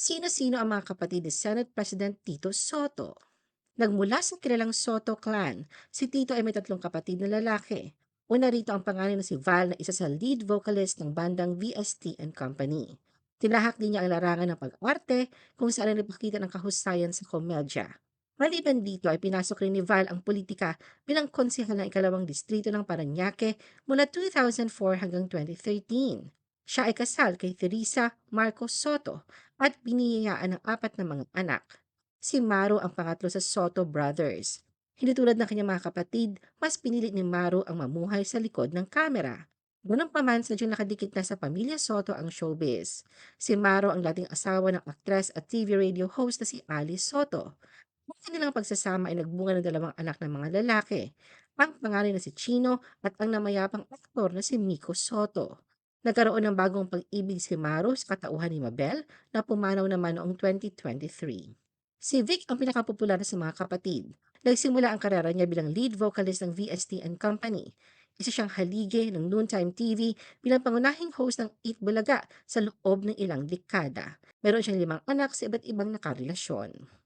Sino-sino ang mga kapatid ni Senate President Tito Soto? Nagmula sa kilalang Soto clan, si Tito ay may tatlong kapatid na lalaki. Una rito ang pangalan na si Val na isa sa lead vocalist ng bandang VST and Company. Tinahak din niya ang larangan ng pag-arte kung saan nagpakita ng kahusayan sa komedya. Maliban dito ay pinasok rin ni Val ang politika bilang konsehal ng ikalawang distrito ng Paranaque mula 2004 hanggang 2013. Siya ay kasal kay Teresa Marcos Soto at biniyayaan ng apat na mga anak. Si Maro ang pangatlo sa Soto Brothers. Hindi tulad ng kanyang mga kapatid, mas pinili ni Maro ang mamuhay sa likod ng kamera. Ganun pa man, sadyang nakadikit na sa pamilya Soto ang showbiz. Si Maro ang dating asawa ng aktres at TV radio host na si Alice Soto. Ang kanilang pagsasama ay nagbunga ng dalawang anak ng mga lalaki, ang pangalan na si Chino at ang namayapang aktor na si Miko Soto. Nagkaroon ng bagong pag-ibig si Maro sa katauhan ni Mabel na pumanaw naman noong 2023. Si Vic ang pinakapopular sa mga kapatid. Nagsimula ang karera niya bilang lead vocalist ng VST and Company. Isa siyang halige ng Noontime TV bilang pangunahing host ng Eat Bulaga sa loob ng ilang dekada. Meron siyang limang anak sa iba't ibang nakarelasyon.